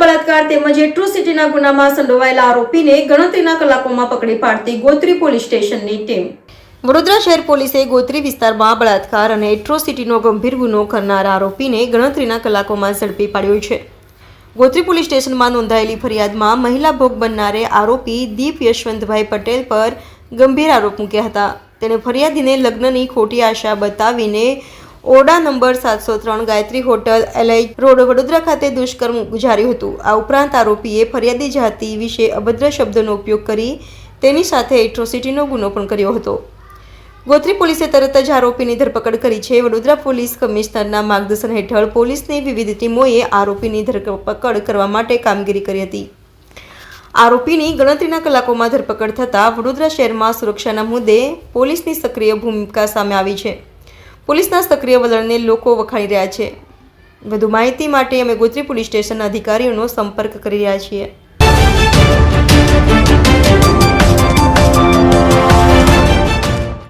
બળાત્કાર તેમજ એટ્રોસિટીના ગુનામાં સંડોવાયેલા આરોપીને ગણતરીના કલાકોમાં પકડી પાડતી ગોત્રી પોલીસ સ્ટેશનની ટીમ. વડોદરા શહેર પોલીસે ગોત્રી વિસ્તારમાં બળાત્કાર અને એટ્રોસિટીનો ગંભીર ગુનો કરનાર આરોપીને ગણતરીના કલાકોમાં ઝડપી પાડ્યો છે. ગોત્રી પોલીસ સ્ટેશનમાં નોંધાયેલી ફરિયાદમાં મહિલા ભોગ બનનારે આરોપી દીપ યશવંતભાઈ પટેલ પર ગંભીર આરોપ મૂક્યા હતા. તેણે ફરિયાદીને લગ્નની ખોટી આશા બતાવીને ઓરડા નંબર સાતસો ત્રણ Gayatri hotel L I road Vadodara ખાતે દુષ્કર્મ ગુજાર્યું હતું. આ ઉપરાંત આરોપીએ ફરિયાદી જાતિ વિશે અભદ્ર શબ્દોનો ઉપયોગ કરી તેની સાથે એટ્રોસિટીનો ગુનો પણ કર્યો હતો. ગોત્રી પોલીસે તરત જ આરોપીની ધરપકડ કરી છે. વડોદરા પોલીસ કમિશનરના માર્ગદર્શન હેઠળ પોલીસની વિવિધ ટીમોએ આરોપીની ધરપકડ કરવા માટે કામગીરી કરી હતી. આરોપીની ગણતરીના કલાકોમાં ધરપકડ થતાં વડોદરા શહેરમાં સુરક્ષાના મુદ્દે પોલીસની સક્રિય ભૂમિકા સામે આવી છે. પોલીસના સક્રિય વલણને લોકો વખાણી રહ્યા છે. વધુ માહિતી માટે અમે ગોત્રી પોલીસ સ્ટેશનના અધિકારીઓનો સંપર્ક કરી રહ્યા છીએ.